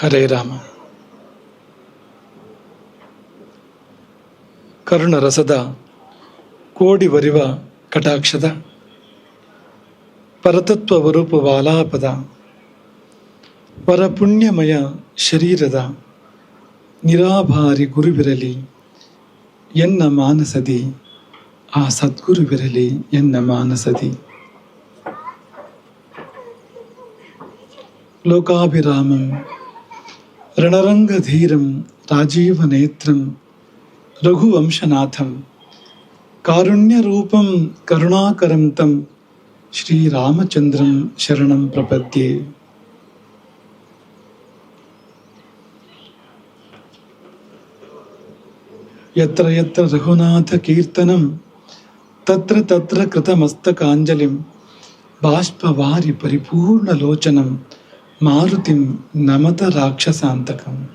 ಹರೇ ರಾಮ. ಕರುಣರಸದ ಕೋಡಿ ವರಿವ ಕಟಾಕ್ಷದ, ಪರತತ್ವ ವರೂಪ ವಾಲಾಪದ, ಪರಪುಣ್ಯಮಯ ಶರೀರದ ನಿರಾಭಾರಿ ಗುರುವಿರಲಿ ಎನ್ನ ಮಾನಸದಿ, ಆ ಸದ್ಗುರುವಿರಲಿ ಎನ್ನ ಮಾನಸದಿ. ಲೋಕಾಭಿರಾಮಂ రణరంగధీరం రాజీవనేత్రం రఘువంశనాథం కారుణ్యరూపం కరుణాకరం తం శ్రీరామచంద్రం శరణం ప్రపద్యే ఎత్ర ఎత్ర రఘునాథ కీర్తనం తత్ర తత్ర కృతమస్తకాంజలిం బాష్పవారి పరిపూర్ణలోచనం మారుతిం నమత రాక్షసాంతకం.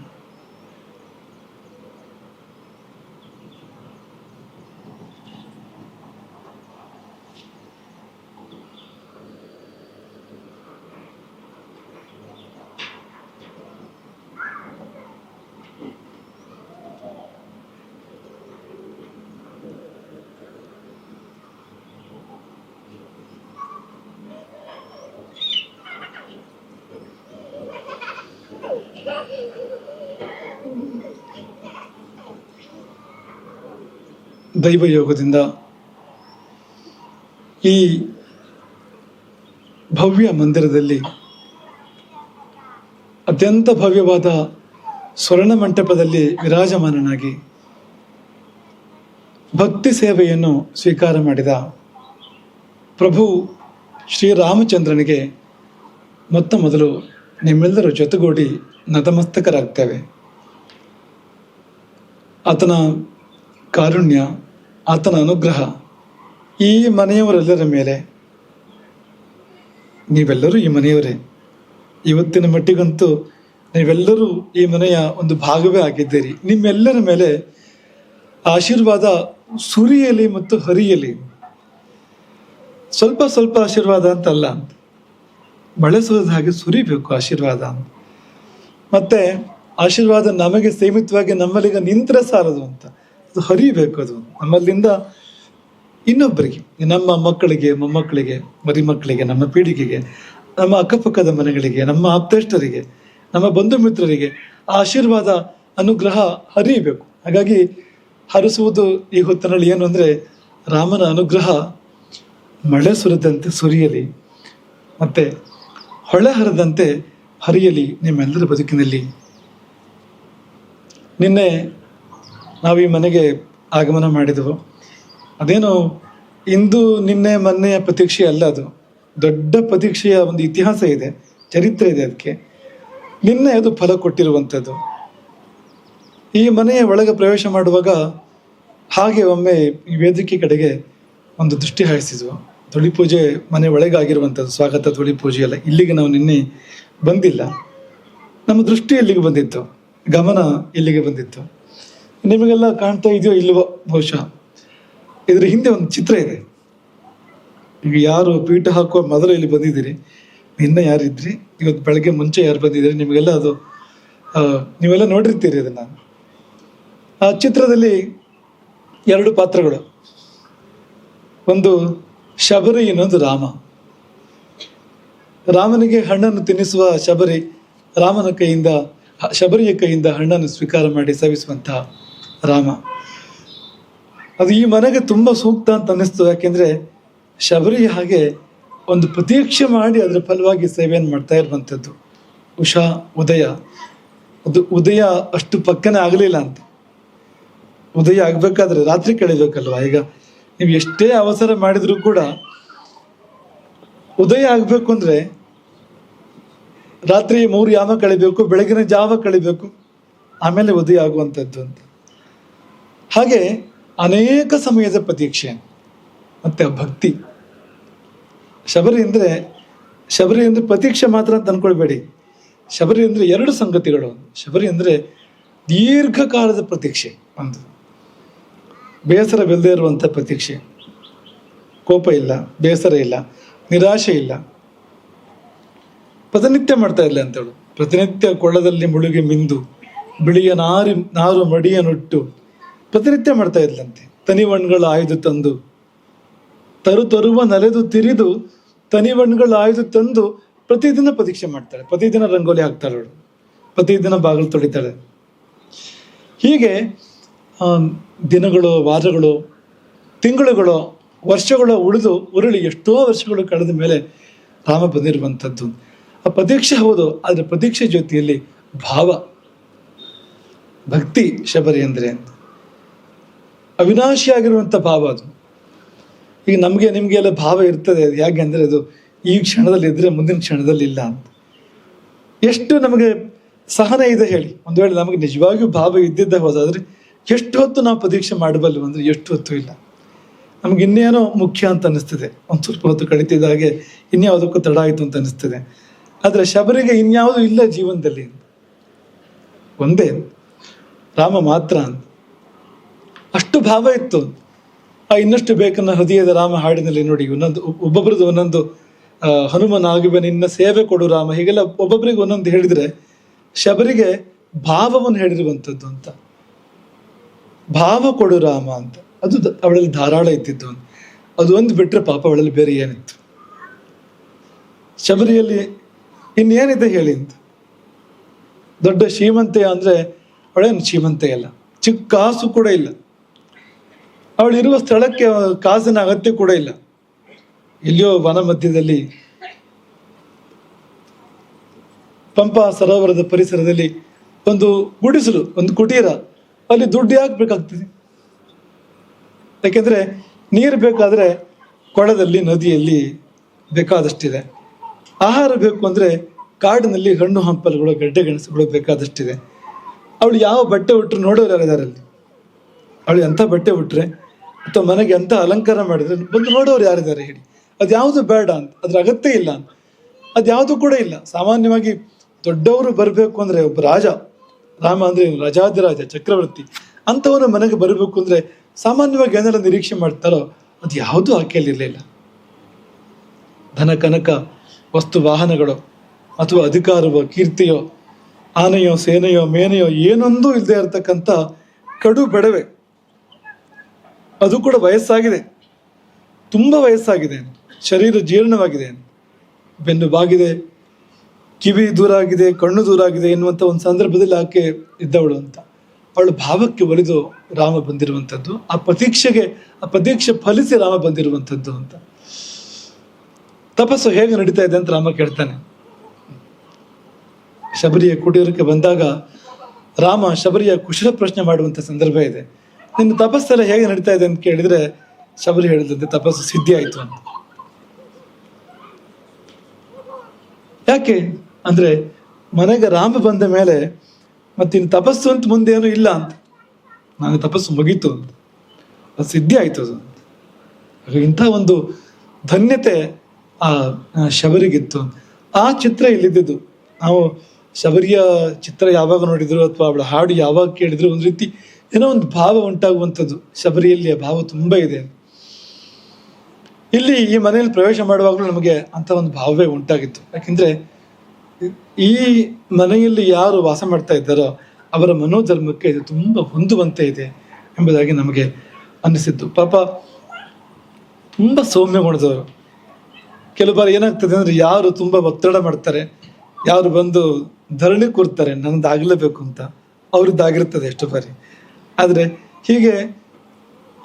ದೈವಯೋಗದಿಂದ ಈ ಭವ್ಯ ಮಂದಿರದಲ್ಲಿ ಅತ್ಯಂತ ಭವ್ಯವಾದ ಸ್ವರ್ಣ ಮಂಟಪದಲ್ಲಿ ವಿರಾಜಮಾನನಾಗಿ ಭಕ್ತಿ ಸೇವೆಯನ್ನು ಸ್ವೀಕಾರ ಮಾಡಿದ ಪ್ರಭು ಶ್ರೀರಾಮಚಂದ್ರನಿಗೆ ಮೊತ್ತ ಮೊದಲು ನಿಮ್ಮೆಲ್ಲರೂ ಜೊತೆಗೂಡಿ ನತಮಸ್ತಕರಾಗ್ತೇವೆ. ಆತನ ಕಾರುಣ್ಯ, ಆತನ ಅನುಗ್ರಹ ಈ ಮನೆಯವರೆಲ್ಲರ ಮೇಲೆ. ನೀವೆಲ್ಲರೂ ಈ ಮನೆಯವರೇ. ಇವತ್ತಿನ ಮಟ್ಟಿಗಂತೂ ನೀವೆಲ್ಲರೂ ಈ ಮನೆಯ ಒಂದು ಭಾಗವೇ ಆಗಿದ್ದೀರಿ. ನಿಮ್ಮೆಲ್ಲರ ಮೇಲೆ ಆಶೀರ್ವಾದ ಸುರಿಯಲಿ ಮತ್ತು ಹರಿಯಲಿ. ಸ್ವಲ್ಪ ಸ್ವಲ್ಪ ಆಶೀರ್ವಾದ ಅಂತಲ್ಲ. ಬಳಸೋದ ಹಾಗೆ ಸುರಿಬೇಕು ಆಶೀರ್ವಾದ. ಮತ್ತೆ ಆಶೀರ್ವಾದ ನಮಗೆ ಸೀಮಿತವಾಗಿ ನಮ್ಮಲ್ಲಿಗ ನಿಂತರೆ ಸಾರದು ಅಂತ. ಹರಿಬೇಕು ಅದು. ನಮ್ಮಲ್ಲಿಂದ ಇನ್ನೊಬ್ಬರಿಗೆ, ನಮ್ಮ ಮಕ್ಕಳಿಗೆ, ಮೊಮ್ಮಕ್ಕಳಿಗೆ ಮರಿ ಮಕ್ಕಳಿಗೆ ನಮ್ಮ ಪೀಳಿಗೆಗೆ, ನಮ್ಮ ಅಕ್ಕಪಕ್ಕದ ಮನೆಗಳಿಗೆ, ನಮ್ಮ ಆಪ್ತೇಷ್ಟರಿಗೆ ನಮ್ಮ ಬಂಧು ಮಿತ್ರರಿಗೆ ಆ ಆಶೀರ್ವಾದ, ಅನುಗ್ರಹ ಹರಿಯಬೇಕು. ಹಾಗಾಗಿ ಹರಿಸುವುದು ಈ ಹೊತ್ತಿನಲ್ಲಿ ಏನು ಅಂದರೆ ರಾಮನ ಅನುಗ್ರಹ ಮಳೆ ಸುರಿದಂತೆ ಸುರಿಯಲಿ, ಮತ್ತೆ ಹೊಳೆ ಹರಿದಂತೆ ಹರಿಯಲಿ ನಿಮ್ಮೆಲ್ಲರ ಬದುಕಿನಲ್ಲಿ. ನಿನ್ನೆ ನಾವು ಈ ಮನೆಗೆ ಆಗಮನ ಮಾಡಿದೆವು. ಅದೇನು ಇಂದು ನಿನ್ನೆ ಮೊನ್ನೆಯ ಪ್ರತೀಕ್ಷೆ ಅಲ್ಲ ಅದು. ದೊಡ್ಡ ಪ್ರತೀಕ್ಷೆಯ ಒಂದು ಇತಿಹಾಸ ಇದೆ, ಚರಿತ್ರೆ ಇದೆ ಅದಕ್ಕೆ. ನಿನ್ನೆ ಅದು ಫಲ ಕೊಟ್ಟಿರುವಂಥದ್ದು. ಈ ಮನೆಯ ಒಳಗೆ ಪ್ರವೇಶ ಮಾಡುವಾಗ ಹಾಗೆ ಒಮ್ಮೆ ಈ ವೇದಿಕೆ ಕಡೆಗೆ ಒಂದು ದೃಷ್ಟಿ ಹಾಯಿಸಿದ್ವು. ತುಳಿ ಪೂಜೆ ಮನೆ ಒಳಗೆ ಆಗಿರುವಂಥದ್ದು, ಸ್ವಾಗತ ತುಳಿ ಪೂಜೆ ಎಲ್ಲ ಇಲ್ಲಿಗೆ ನಾವು ನಿನ್ನೆ ಬಂದಿಲ್ಲ. ನಮ್ಮ ದೃಷ್ಟಿ ಇಲ್ಲಿಗೆ ಬಂದಿತ್ತು, ಗಮನ ಇಲ್ಲಿಗೆ ಬಂದಿತ್ತು. ನಿಮಗೆಲ್ಲ ಕಾಣ್ತಾ ಇದೆಯೋ ಇಲ್ವೋ ಬಹುಶಃ. ಇದ್ರ ಹಿಂದೆ ಒಂದು ಚಿತ್ರ ಇದೆ. ಈಗ ಯಾರು ಪೀಠ ಹಾಕುವ ಮೊದಲು ಇಲ್ಲಿ ಬಂದಿದ್ದೀರಿ, ನಿನ್ನೆ ಯಾರಿದ್ರಿ, ಇವತ್ತು ಬೆಳಗ್ಗೆ ಮುಂಚೆ ಯಾರು ಬಂದಿದ್ದೀರಿ, ನಿಮಗೆಲ್ಲ ಅದು ನೀವೆಲ್ಲ ನೋಡಿರ್ತೀರಿ ಅದನ್ನ. ಆ ಚಿತ್ರದಲ್ಲಿ ಎರಡು ಪಾತ್ರಗಳು. ಒಂದು ಶಬರಿ, ಇನ್ನೊಂದು ರಾಮ. ರಾಮನಿಗೆ ಹಣ್ಣನ್ನು ತಿನ್ನಿಸುವ ಶಬರಿ ರಾಮನ ಕೈಯಿಂದ, ಶಬರಿಯ ಕೈಯಿಂದ ಹಣ್ಣನ್ನು ಸ್ವೀಕಾರ ಮಾಡಿ ಸೇವಿಸುವಂತಹ ರಾಮ. ಅದು ಈ ಮನೆಗೆ ತುಂಬ ಸೂಕ್ತ ಅಂತ ಅನ್ನಿಸ್ತು. ಯಾಕೆಂದ್ರೆ ಶಬರಿ ಹಾಗೆ ಒಂದು ಪ್ರತೀಕ್ಷೆ ಮಾಡಿ ಅದರ ಫಲವಾಗಿ ಸೇವೆಯನ್ನು ಮಾಡ್ತಾ ಇರುವಂಥದ್ದು. ಉಷಾ, ಉದಯ. ಅದು ಉದಯ ಅಷ್ಟು ಪಕ್ಕನೆ ಆಗಲಿಲ್ಲ ಅಂತ. ಉದಯ ಆಗಬೇಕಾದ್ರೆ ರಾತ್ರಿ ಕಳಿಬೇಕಲ್ವ? ಈಗ ನೀವು ಎಷ್ಟೇ ಅವಸರ ಮಾಡಿದರೂ ಕೂಡ ಉದಯ ಆಗಬೇಕು ಅಂದ್ರೆ ರಾತ್ರಿ ಮೂರು ಯಾವ ಕಳಿಬೇಕು, ಬೆಳಗಿನ ಜಾವ ಕಳಿಬೇಕು, ಆಮೇಲೆ ಉದಯ ಆಗುವಂಥದ್ದು ಅಂತ. ಹಾಗೆ ಅನೇಕ ಸಮಯದ ಪ್ರತೀಕ್ಷೆ, ಮತ್ತೆ ಭಕ್ತಿ. ಶಬರಿ ಅಂದರೆ ಶಬರಿ ಅಂದರೆ ಪ್ರತೀಕ್ಷೆ ಮಾತ್ರ ಅಂತ ಶಬರಿ ಅಂದರೆ ಎರಡು ಸಂಗತಿಗಳು. ಶಬರಿ ಅಂದರೆ ದೀರ್ಘಕಾಲದ ಪ್ರತೀಕ್ಷೆ ಒಂದು. ಬೇಸರವಿಲ್ಲದೆ ಇರುವಂಥ ಪ್ರತೀಕ್ಷೆ. ಕೋಪ ಇಲ್ಲ, ಬೇಸರ ಇಲ್ಲ, ನಿರಾಶೆ ಇಲ್ಲ. ಪ್ರತಿನಿತ್ಯ ಮಾಡ್ತಾ ಇಲ್ಲ ಅಂತೇಳು. ಪ್ರತಿನಿತ್ಯ ಕೊಳ್ಳದಲ್ಲಿ ಮುಳುಗಿ ಮಿಂದು, ಬಿಳಿಯ ನಾರಿ, ನಾರು ಮಡಿಯನುಟ್ಟು ಪ್ರತಿನಿತ್ಯ ಮಾಡ್ತಾ ಇದ್ಲಂತೆ. ತನಿವಣ್ಗಳ ಆಯ್ದು ತಂದು, ತರು ತರುವ ನಲೆದು ತಿರಿದು ತನಿವಣ್ಗಳ ಆಯ್ದು ತಂದು ಪ್ರತಿದಿನ ಪ್ರತೀಕ್ಷೆ ಮಾಡ್ತಾಳೆ. ಪ್ರತಿದಿನ ರಂಗೋಲಿ ಹಾಕ್ತಾಳೆ ಅವಳು. ಪ್ರತಿದಿನ ಬಾಗಿಲು ತೊಳಿತಾಳೆ. ಹೀಗೆ ದಿನಗಳು, ವಾರಗಳು, ತಿಂಗಳುಗಳು, ವರ್ಷಗಳು ಉಳಿದು ಉರುಳಿ ಎಷ್ಟೋ ವರ್ಷಗಳು ಕಳೆದ ಮೇಲೆ ರಾಮ ಬಂದಿರುವಂಥದ್ದು. ಆ ಪ್ರತೀಕ್ಷೆ ಹೌದು, ಆದರೆ ಪ್ರತೀಕ್ಷೆ ಜೊತೆಯಲ್ಲಿ ಭಾವ, ಭಕ್ತಿ ಶಬರಿ ಅಂದರೆ ಅವಿನಾಶಿಯಾಗಿರುವಂಥ ಭಾವ ಅದು. ಈಗ ನಮಗೆ, ನಿಮಗೆಲ್ಲ ಭಾವ ಇರ್ತದೆ ಅದು. ಹೇಗೆ ಅಂದರೆ ಅದು ಈ ಕ್ಷಣದಲ್ಲಿ ಇದ್ದರೆ ಮುಂದಿನ ಕ್ಷಣದಲ್ಲಿ ಇಲ್ಲ ಅಂತ. ಎಷ್ಟು ನಮಗೆ ಸಹನೆ ಇದೆ ಹೇಳಿ. ಒಂದು ವೇಳೆ ನಮಗೆ ನಿಜವಾಗಿಯೂ ಭಾವ ಇದ್ದಿದ್ದ ಹೋದಾದರೆ ಎಷ್ಟು ಹೊತ್ತು ನಾವು ಪರೀಕ್ಷೆ ಮಾಡಬಲ್ಲು ಅಂದರೆ ಎಷ್ಟು ಹೊತ್ತು ಇಲ್ಲ. ನಮ್ಗೆ ಇನ್ನೇನೋ ಮುಖ್ಯ ಅಂತ ಅನಿಸ್ತದೆ ಒಂದು ಸ್ವಲ್ಪ ಹೊತ್ತು ಕಳೀತಿದ್ದಾಗೆ ಇನ್ಯಾವುದಕ್ಕೂ ತಡ ಆಯಿತು ಅಂತ ಅನಿಸ್ತದೆ ಆದರೆ ಶಬರಿಗೆ ಇನ್ಯಾವುದೂ ಇಲ್ಲ ಜೀವನದಲ್ಲಿ ಒಂದೇ. ರಾಮ ಮಾತ್ರ ಅಂತ. ಅಷ್ಟು ಭಾವ ಇತ್ತು. ಆ ಇನ್ನಷ್ಟು ಬೇಕನ್ನ ಹೃದಯದ ರಾಮ ಹಾಡಿನಲ್ಲಿ ನೋಡಿ, ಒಂದೊಂದು ಒಬ್ಬೊಬ್ರದ್ದು ಒಂದೊಂದು ಹನುಮನ ಹನುಮನಾಗುವೆ ನಿನ್ನ ಸೇವೆ ಕೊಡು ರಾಮ. ಹೀಗೆಲ್ಲ ಒಬ್ಬೊಬ್ಬರಿಗೆ ಒಂದೊಂದು ಹೇಳಿದ್ರೆ ಶಬರಿಗೆ ಭಾವವನ್ನು ಹೇಳಿರುವಂಥದ್ದು ಅಂತ. ಭಾವ ಕೊಡು ರಾಮ ಅಂತ. ಅದು ಅವಳಲ್ಲಿ ಧಾರಾಳ ಇದ್ದಿದ್ದು. ಅದು ಒಂದು ಬಿಟ್ಟರೆ ಪಾಪ ಅವಳಲ್ಲಿ ಬೇರೆ ಏನಿತ್ತು. ಶಬರಿಯಲ್ಲಿ ಇನ್ನೇನಿದೆ ಹೇಳಿ ಅಂತ. ದೊಡ್ಡ ಶ್ರೀಮಂತೆ ಅಂದ್ರೆ ಅವಳೇನು ಶ್ರೀಮಂತೆ ಅಲ್ಲ. ಚಿಕ್ಕ ಕಾಸು ಕೂಡ ಇಲ್ಲ. ಅವಳಿರುವ ಸ್ಥಳಕ್ಕೆ ಕಾಸಿನ ಅಗತ್ಯ ಕೂಡ ಇಲ್ಲ. ಎಲ್ಲಿಯೋ ವನ ಮಧ್ಯದಲ್ಲಿ ಪಂಪಾ ಸರೋವರದ ಪರಿಸರದಲ್ಲಿ ಒಂದು ಗುಡಿಸಲು, ಒಂದು ಕುಟೀರ, ಅಲ್ಲಿ ದುಡ್ಡು ಯಾಕೆ ಬೇಕಾಗ್ತದೆ? ಯಾಕೆಂದ್ರೆ ನೀರು ಬೇಕಾದ್ರೆ ಕೊಳದಲ್ಲಿ, ನದಿಯಲ್ಲಿ ಬೇಕಾದಷ್ಟಿದೆ. ಆಹಾರ ಬೇಕು ಅಂದ್ರೆ ಕಾಡಿನಲ್ಲಿ ಹಣ್ಣು ಹಂಪಲುಗಳು, ಗಡ್ಡೆ ಗೆಣಸುಗಳು ಬೇಕಾದಷ್ಟಿದೆ. ಅವಳು ಯಾವ ಬಟ್ಟೆ ಉಟ್ಟರು ನೋಡೋರು ಯಾರಿದ್ದಾರೆ ಅಲ್ಲಿ? ಅವಳು ಎಂಥ ಬಟ್ಟೆ ಉಟ್ರೆ ಅಥವಾ ಮನೆಗೆ ಎಂಥ ಅಲಂಕಾರ ಮಾಡಿದ್ರೆ ಬಂದು ನೋಡೋರು ಯಾರಿದ್ದಾರೆ ಹೇಳಿ. ಅದ್ಯಾವುದು ಬೇಡ ಅಂತ, ಅದ್ರ ಅಗತ್ಯ ಇಲ್ಲ ಅಂತ. ಅದ್ಯಾವುದು ಕೂಡ ಇಲ್ಲ. ಸಾಮಾನ್ಯವಾಗಿ ದೊಡ್ಡವರು ಬರಬೇಕು ಅಂದ್ರೆ ಒಬ್ಬ ರಾಜ, ರಾಮ ಅಂದರೆ ರಾಜಾದಿರಾಜ ಚಕ್ರವರ್ತಿ, ಅಂಥವನು ಮನೆಗೆ ಬರಬೇಕು ಅಂದ್ರೆ ಸಾಮಾನ್ಯವಾಗಿ ಏನೆಲ್ಲ ನಿರೀಕ್ಷೆ ಮಾಡ್ತಾರೋ ಅದು ಯಾವುದೂ ಆಕೆಯಲ್ಲಿ ಇರಲಿಲ್ಲ. ಧನ, ಕನಕ, ವಸ್ತು, ವಾಹನಗಳು ಅಥವಾ ಅಧಿಕಾರವೋ, ಕೀರ್ತಿಯೋ, ಆನೆಯೋ, ಸೇನೆಯೋ, ಮೇನೆಯೋ ಏನೊಂದೂ ಇಲ್ಲದೆ ಇರತಕ್ಕಂಥ ಕಡು ಬೆಡವೆ. ಅದು ಕೂಡ ವಯಸ್ಸಾಗಿದೆ. ತುಂಬ ವಯಸ್ಸಾಗಿದೆ. ಶರೀರ ಜೀರ್ಣವಾಗಿದೆ. ಬೆನ್ನು ಬಾಗಿದೆ. ಕಿವಿ ದೂರ ಆಗಿದೆ ಕಣ್ಣು ದೂರ ಆಗಿದೆ ಎನ್ನುವಂಥ ಒಂದು ಸಂದರ್ಭದಲ್ಲಿ ಆಕೆ ಇದ್ದವಳು ಅಂತ. ಅವಳ ಭಾವಕ್ಕೆ ಒಲಿದು ರಾಮ ಬಂದಿರುವಂಥದ್ದು ಆ ಪ್ರತೀಕ್ಷೆಗೆ, ಆ ಪ್ರತೀಕ್ಷೆ ಫಲಿಸಿ ರಾಮ ಬಂದಿರುವಂಥದ್ದು ಅಂತ. ತಪಸ್ಸು ಹೇಗೆ ನಡೀತಾ ಇದೆ ಅಂತ ರಾಮ ಕೇಳ್ತಾನೆ. ಶಬರಿಯ ಕುಟೀರಕ್ಕೆ ಬಂದಾಗ ರಾಮ ಶಬರಿಯ ಕುಶಲ ಪ್ರಶ್ನೆ ಮಾಡುವಂತ ಸಂದರ್ಭ ಇದೆ. ನಿನ್ನ ತಪಸ್ಸೆಲ್ಲ ಹೇಗೆ ನಡೀತಾ ಇದೆ ಅಂತ ಕೇಳಿದ್ರೆ ಶಬರಿ ಹೇಳಿದಂತೆ ತಪಸ್ಸು ಸಿದ್ಧಿ ಆಯಿತು ಅಂತ. ಯಾಕೆ? ಅಂದ್ರೆ ಮನೆಗೆ ರಾಮ ಬಂದ ಮೇಲೆ ಮತ್ತಿನ್ನು ತಪಸ್ಸು ಅಂತ ಮುಂದೆ ಏನು ಇಲ್ಲ ಅಂತ. ನಾನು ತಪಸ್ಸು ಮುಗೀತು ಅಂತ. ಅದು ಸಿದ್ಧಿ ಆಯ್ತು ಅದು. ಇಂಥ ಒಂದು ಧನ್ಯತೆ ಆ ಶಬರಿಗಿತ್ತು ಆ ಚಿತ್ರ ಇಲ್ಲಿದ್ದು ನಾವು ಶಬರಿಯ ಚಿತ್ರ ಯಾವಾಗ ನೋಡಿದ್ರು ಅಥವಾ ಅವಳ ಹಾಡು ಯಾವಾಗ ಕೇಳಿದ್ರು ಒಂದು ರೀತಿ ಏನೋ ಒಂದು ಭಾವ ಉಂಟಾಗುವಂಥದ್ದು. ಶಬರಿಯಲ್ಲಿ ಭಾವ ತುಂಬ ಇದೆ. ಇಲ್ಲಿ ಈ ಮನೆಯಲ್ಲಿ ಪ್ರವೇಶ ಮಾಡುವಾಗಲೂ ನಮಗೆ ಅಂತ ಒಂದು ಭಾವವೇ ಉಂಟಾಗಿತ್ತು. ಯಾಕೆಂದ್ರೆ ಈ ಮನೆಯಲ್ಲಿ ಯಾರು ವಾಸ ಮಾಡ್ತಾ ಇದ್ದಾರೋ ಅವರ ಮನೋಧರ್ಮಕ್ಕೆ ಇದು ತುಂಬ ಹೊಂದುವಂತೆ ಇದೆ ಎಂಬುದಾಗಿ ನಮಗೆ ಅನ್ನಿಸಿದ್ದು. ಪಾಪ ತುಂಬ ಸೌಮ್ಯ ಗುಣದವರು ಕೆಲವು ಬಾರಿ ಏನಾಗ್ತದೆ ಅಂದ್ರೆ ಯಾರು ತುಂಬ ಒತ್ತಡ ಮಾಡ್ತಾರೆ, ಯಾರು ಬಂದು ಧರಣಿ ಕೂರ್ತಾರೆ ನನ್ನದಾಗಲೇಬೇಕು ಅಂತ. ಅವ್ರದ್ದಾಗಿರ್ತದೆ ಎಷ್ಟು ಬಾರಿ. ಆದ್ರೆ ಹೀಗೆ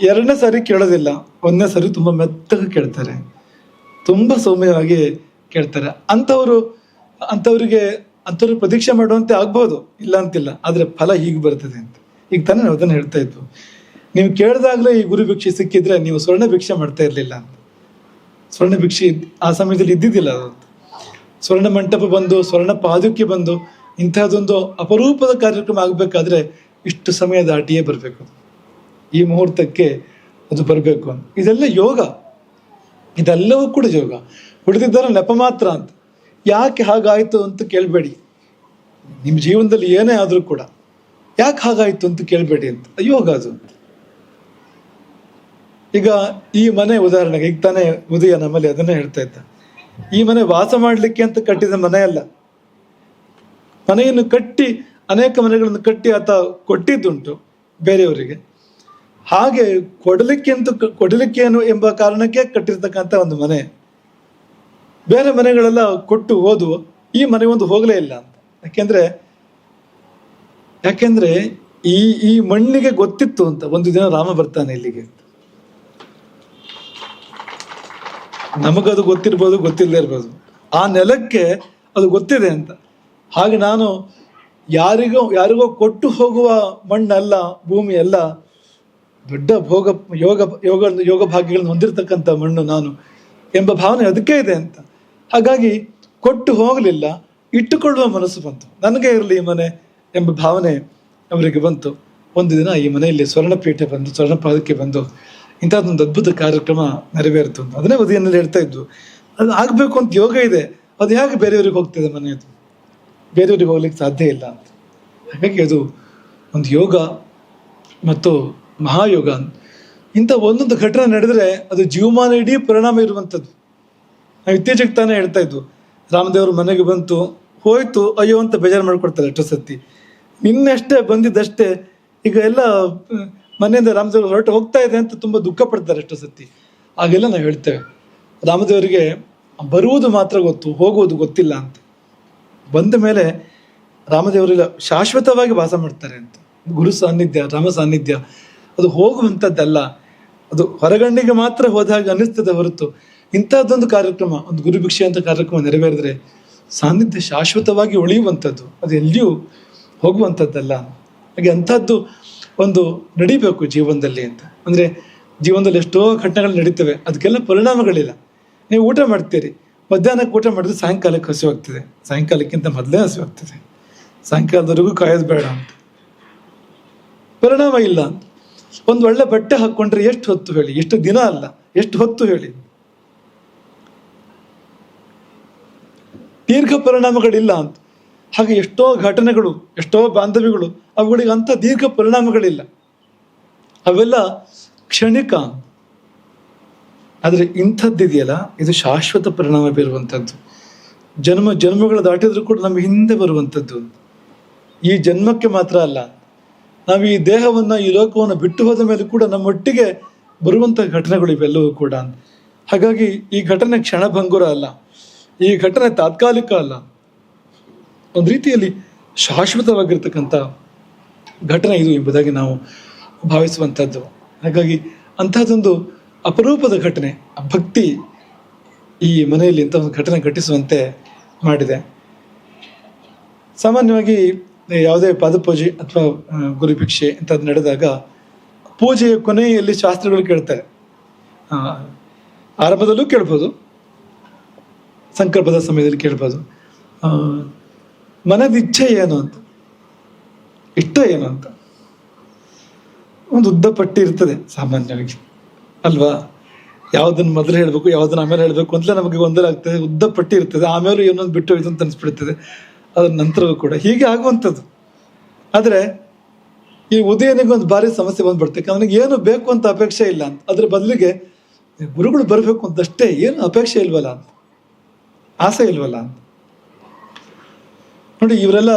ಎರಡನೇ ಸಾರಿ ಕೇಳೋದಿಲ್ಲ, ಒಂದನೇ ಸಾರಿ ತುಂಬ ಮೆತ್ತಗೆ ಕೇಳ್ತಾರೆ. ತುಂಬ ಸೌಮ್ಯವಾಗಿ ಕೇಳ್ತಾರೆ. ಅಂಥವರು, ಅಂಥವ್ರಿಗೆ ಅಂಥವ್ರು ಪ್ರತೀಕ್ಷೆ ಮಾಡುವಂತೆ ಆಗ್ಬೋದು, ಇಲ್ಲ ಅಂತಿಲ್ಲ, ಆದರೆ ಫಲ ಹೀಗೆ ಬರ್ತದೆ ಅಂತ. ಈಗ ತಾನೇ ನಾವು ಅದನ್ನ ಹೇಳ್ತಾ ಇದ್ವು ನೀವು ಕೇಳಿದಾಗಲೇ ಈ ಗುರು ಭಿಕ್ಷೆ ಸಿಕ್ಕಿದ್ರೆ ನೀವು ಸ್ವರ್ಣ ಭಿಕ್ಷೆ ಮಾಡ್ತಾ ಇರಲಿಲ್ಲ ಅಂತ. ಸ್ವರ್ಣ ಭಿಕ್ಷೆ ಆ ಸಮಯದಲ್ಲಿ ಇದ್ದಿದ್ದಿಲ್ಲ ಅದು ಸ್ವರ್ಣ ಮಂಟಪ ಬಂದು, ಸ್ವರ್ಣ ಪಾದುಕೆ ಬಂದು, ಇಂತಹದೊಂದು ಅಪರೂಪದ ಕಾರ್ಯಕ್ರಮ ಆಗಬೇಕಾದ್ರೆ ಇಷ್ಟು ಸಮಯ ದಾಟಿಯೇ ಬರಬೇಕು. ಈ ಮುಹೂರ್ತಕ್ಕೆ ಅದು ಬರಬೇಕು ಅಂತ. ಇದೆಲ್ಲ ಯೋಗ. ಇದೆಲ್ಲವೂ ಕೂಡ ಯೋಗ. ಉಳಿದಿದ್ದರ ನೆಪ ಮಾತ್ರ ಅಂತ. ಯಾಕೆ ಹಾಗಾಯ್ತು ಅಂತ ಕೇಳಬೇಡಿ. ನಿಮ್ಮ ಜೀವನದಲ್ಲಿ ಏನೇ ಆದರೂ ಕೂಡ ಯಾಕೆ ಹಾಗಾಯ್ತು ಅಂತ ಕೇಳಬೇಡಿ ಅಂತ. ಯೋಗ ಅದು ಈಗ ಈ ಮನೆ ಉದಾಹರಣೆಗೆ, ಈಗ ತಾನೇ ಉದಯ ನಮ್ಮಲ್ಲಿ ಅದನ್ನೇ ಹೇಳ್ತಾ ಇದ್ದ. ಈ ಮನೆ ವಾಸ ಮಾಡಲಿಕ್ಕೆ ಅಂತ ಕಟ್ಟಿದ ಮನೆ ಅಲ್ಲ. ಮನೆಯನ್ನು ಕಟ್ಟಿ ಅನೇಕ ಮನೆಗಳನ್ನು ಕಟ್ಟಿ ಆತ ಕೊಟ್ಟಿದ್ದುಂಟು ಬೇರೆಯವರಿಗೆ. ಹಾಗೆ ಕೊಡಲಿಕ್ಕೆ ಅಂತ ಕೊಡಲಿಕ್ಕೇನು ಎಂಬ ಕಾರಣಕ್ಕೆ ಕಟ್ಟಿರ್ತಕ್ಕಂಥ ಒಂದು ಮನೆ. ಬೇರೆ ಮನೆಗಳೆಲ್ಲ ಕೊಟ್ಟು ಹೋದು, ಈ ಮನೆ ಒಂದು ಹೋಗಲೇ ಇಲ್ಲ ಅಂತ. ಯಾಕೆಂದ್ರೆ ಯಾಕೆಂದ್ರೆ ಈ ಈ ಮಣ್ಣಿಗೆ ಗೊತ್ತಿತ್ತು ಅಂತ. ಒಂದು ದಿನ ರಾಮ ಬರ್ತಾನೆ ಇಲ್ಲಿಗೆ ನಮಗದು ಗೊತ್ತಿರ್ಬೋದು, ಗೊತ್ತಿಲ್ಲದೆ ಇರ್ಬೋದು. ಆ ನೆಲಕ್ಕೆ ಅದು ಗೊತ್ತಿದೆ ಅಂತ. ಹಾಗೆ ನಾನು ಯಾರಿಗೋ ಯಾರಿಗೋ ಕೊಟ್ಟು ಹೋಗುವ ಮಣ್ಣಲ್ಲ, ಭೂಮಿ ಅಲ್ಲ, ದೊಡ್ಡ ಭೋಗ, ಯೋಗ ಯೋಗ ಯೋಗ ಭಾಗ್ಯಗಳನ್ನು ಹೊಂದಿರತಕ್ಕಂಥ ಮಣ್ಣು ನಾನು ಎಂಬ ಭಾವನೆ ಅದಕ್ಕೆ ಇದೆ ಅಂತ. ಹಾಗಾಗಿ ಕೊಟ್ಟು ಹೋಗಲಿಲ್ಲ, ಇಟ್ಟುಕೊಳ್ಳುವ ಮನಸ್ಸು ಬಂತು. ನನಗೆ ಇರಲಿ ಈ ಮನೆ ಎಂಬ ಭಾವನೆ ಅವರಿಗೆ ಬಂತು. ಒಂದು ದಿನ ಈ ಮನೆಯಲ್ಲಿ ಸ್ವರ್ಣಪೀಠ ಬಂದು, ಸ್ವರ್ಣಪಾದಕ್ಕೆ ಬಂದು ಇಂಥದ್ದೊಂದು ಅದ್ಭುತ ಕಾರ್ಯಕ್ರಮ ನೆರವೇರಿತು ಅದನ್ನೇ ಉದಯನಲ್ಲಿ ಹೇಳ್ತಾ ಇದ್ದು ಅದು ಆಗಬೇಕು ಅಂತ ಯೋಗ ಇದೆ. ಅದು ಹೇಗೆ ಬೇರೆಯವ್ರಿಗೆ ಹೋಗ್ತಿದೆ ಮನೆಯದು ಬೇರೆಯವ್ರಿಗೆ ಹೋಗ್ಲಿಕ್ಕೆ ಸಾಧ್ಯ ಇಲ್ಲ ಅಂತ. ಹಾಗಾಗಿ ಅದು ಒಂದು ಯೋಗ ಮತ್ತು ಮಹಾಯೋಗ ಅಂತ. ಇಂಥ ಒಂದೊಂದು ಘಟನೆ ನಡೆದರೆ ಅದು ಜೀವಮಾನ ಇಡೀ ಪರಿಣಾಮ ಇರುವಂಥದ್ದು. ನಾವು ಇತ್ತೀಚೆಗೆ ತಾನೇ ಹೇಳ್ತಾ ಇದ್ವು, ರಾಮದೇವ್ರ ಮನೆಗೆ ಬಂತು, ಹೋಯ್ತು, ಅಯ್ಯೋ ಅಂತ ಬೇಜಾರು ಮಾಡ್ಕೊಡ್ತಾರೆ ಎಷ್ಟೋ ಸತಿ. ನಿನ್ನೆಷ್ಟೇ ಬಂದಿದ್ದಷ್ಟೇ, ಈಗ ಎಲ್ಲ, ಮನೆಯಿಂದ ರಾಮದೇವರು ಹೊರಟು ಹೋಗ್ತಾ ಇದೆ ಅಂತ ತುಂಬ ದುಃಖ ಪಡ್ತಾರೆ ಎಷ್ಟೋ ಸತಿ. ಹಾಗೆಲ್ಲ ನಾವು ಹೇಳ್ತೇವೆ. ರಾಮದೇವರಿಗೆ ಬರುವುದು ಮಾತ್ರ ಗೊತ್ತು, ಹೋಗುವುದು ಗೊತ್ತಿಲ್ಲ ಅಂತ. ಬಂದ ಮೇಲೆ ರಾಮದೇವರೆಲ್ಲ ಶಾಶ್ವತವಾಗಿ ವಾಸ ಮಾಡ್ತಾರೆ ಅಂತ. ಗುರು ಸಾನ್ನಿಧ್ಯ, ರಾಮ ಸಾನ್ನಿಧ್ಯ, ಅದು ಹೋಗುವಂಥದ್ದಲ್ಲ. ಅದು ಹೊರಗಣ್ಣಿಗೆ ಮಾತ್ರ ಹೋದಾಗ ಅನ್ನಿಸ್ತದೆ ಹೊರತು ಇಂಥದ್ದೊಂದು ಕಾರ್ಯಕ್ರಮ, ಒಂದು ಗುರುಭಿಕ್ಷೆ ಅಂತ ಕಾರ್ಯಕ್ರಮ ನೆರವೇರಿದ್ರೆ ಸಾನ್ನಿಧ್ಯ ಶಾಶ್ವತವಾಗಿ ಉಳಿಯುವಂಥದ್ದು, ಅದು ಎಲ್ಲಿಯೂ ಹೋಗುವಂಥದ್ದಲ್ಲ. ಹಾಗೆ ಅಂಥದ್ದು ಒಂದು ನಡಿಬೇಕು ಜೀವನದಲ್ಲಿ ಅಂತ. ಅಂದರೆ ಜೀವನದಲ್ಲಿ ಎಷ್ಟೋ ಘಟನೆಗಳು ನಡೀತವೆ, ಅದಕ್ಕೆಲ್ಲ ಪರಿಣಾಮಗಳಿಲ್ಲ. ನೀವು ಊಟ ಮಾಡ್ತೀರಿ ಮಧ್ಯಾಹ್ನಕ್ಕೆ ಊಟ ಮಾಡಿದ್ರೆ ಸಾಯಂಕಾಲಕ್ಕೆ ಹಸಿವಾಗ್ತದೆ ಸಾಯಂಕಾಲಕ್ಕಿಂತ ಮೊದಲೇ ಹಸಿವಾಗ್ತದೆ ಸಾಯಂಕಾಲದವರೆಗೂ ಕಾಯೋದು ಬೇಡ ಅಂತ. ಪರಿಣಾಮ ಇಲ್ಲ ಅಂತ. ಒಂದು ಒಳ್ಳೆ ಬಟ್ಟೆ ಹಾಕ್ಕೊಂಡ್ರೆ ಎಷ್ಟು ಹೊತ್ತು ಹೇಳಿ? ಎಷ್ಟು ದಿನ ಅಲ್ಲ. ಎಷ್ಟು ಹೊತ್ತು ಹೇಳಿ? ದೀರ್ಘ ಪರಿಣಾಮಗಳಿಲ್ಲ ಅಂತ. ಹಾಗೆ ಎಷ್ಟೋ ಘಟನೆಗಳು, ಎಷ್ಟೋ ಬಾಂಧವ್ಯಗಳು ಅವುಗಳಿಗೆ ಅಂಥ ದೀರ್ಘ ಪರಿಣಾಮಗಳಿಲ್ಲ. ಅವೆಲ್ಲ ಕ್ಷಣಿಕ ಆದರೆ ಇಂಥದ್ದಿದೆಯಲ್ಲ ಇದು ಶಾಶ್ವತ ಪರಿಣಾಮ ಬೀರುವಂಥದ್ದು. ಜನ್ಮ, ಜನ್ಮಗಳು ದಾಟಿದ್ರು ಕೂಡ ನಮ್ಮ ಹಿಂದೆ ಬರುವಂಥದ್ದು. ಈ ಜನ್ಮಕ್ಕೆ ಮಾತ್ರ ಅಲ್ಲ. ನಾವು ಈ ದೇಹವನ್ನ, ಈ ಲೋಕವನ್ನು ಬಿಟ್ಟು ಹೋದ ಮೇಲೆ ಕೂಡ ನಮ್ಮೊಟ್ಟಿಗೆ ಬರುವಂಥ ಘಟನೆಗಳು ಇವೆಲ್ಲವೂ ಕೂಡ. ಹಾಗಾಗಿ ಈ ಘಟನೆ ಕ್ಷಣಭಂಗುರ ಅಲ್ಲ. ಈ ಘಟನೆ ತಾತ್ಕಾಲಿಕ ಅಲ್ಲ. ಒಂದು ರೀತಿಯಲ್ಲಿ ಶಾಶ್ವತವಾಗಿರ್ತಕ್ಕಂಥ ಘಟನೆ ಇದು ಎಂಬುದಾಗಿ ನಾವು ಭಾವಿಸುವಂಥದ್ದು. ಹಾಗಾಗಿ ಅಂಥದ್ದೊಂದು ಅಪರೂಪದ ಘಟನೆ ಭಕ್ತಿ ಈ ಮನೆಯಲ್ಲಿ ಇಂಥ ಒಂದು ಘಟನೆ ಘಟಿಸುವಂತೆ ಮಾಡಿದೆ. ಸಾಮಾನ್ಯವಾಗಿ ಯಾವುದೇ ಪಾದಪೂಜೆ ಅಥವಾ ಗುರುಭಿಕ್ಷೆ ಇಂಥದ್ದು ನಡೆದಾಗ ಪೂಜೆಯ ಕೊನೆಯಲ್ಲಿ ಶಾಸ್ತ್ರಗಳು ಕೇಳ್ತಾರೆ. ಆರಂಭದಲ್ಲೂ ಕೇಳ್ಬೋದು, ಸಂಕಲ್ಪದ ಸಮಯದಲ್ಲಿ ಕೇಳ್ಬೋದು. ಮನದಿಚ್ಛೆ ಏನು ಅಂತ, ಇಷ್ಟ ಏನು ಅಂತ. ಒಂದು ಉದ್ದ ಪಟ್ಟಿ ಇರ್ತದೆ ಸಾಮಾನ್ಯವಾಗಿ. ಅಲ್ವಾ? ಯಾವ್ದನ್ನ ಮೊದಲು ಹೇಳಬೇಕು ಯಾವ್ದನ್ನ ಆಮೇಲೆ ಹೇಳಬೇಕು ಅಂತಲೇ ನಮಗೆ ಗೊಂದಲ ಆಗ್ತದೆ, ಉದ್ದ ಪಟ್ಟಿ ಇರ್ತದೆ, ಆಮೇಲೆ ಇನ್ನೊಂದು ಬಿಟ್ಟು ಹೋಯ್ತು ಅಂತ ಅನಿಸ್ಬಿಡ್ತದೆ. ಅದ್ರ ನಂತರವೂ ಕೂಡ ಹೀಗೆ ಆಗುವಂಥದ್ದು. ಆದರೆ ಈ ಉದಯನಿಗೆ ಒಂದು ಭಾರಿ ಸಮಸ್ಯೆ ಬಂದ್ಬಿಡ್ತದೆ ನನಗೆ ಏನು ಬೇಕು ಅಂತ ಅಪೇಕ್ಷೆ ಇಲ್ಲ ಅಂತ. ಅದ್ರ ಬದಲಿಗೆ ಗುರುಗಳು ಬರಬೇಕು ಅಂತಷ್ಟೇ ಏನು ಅಪೇಕ್ಷೆ ಇಲ್ವಲ್ಲ ಅಂತ. ಆಸೆ ಇಲ್ವಲ್ಲ ಅಂತ. ನೋಡಿ, ಇವರೆಲ್ಲ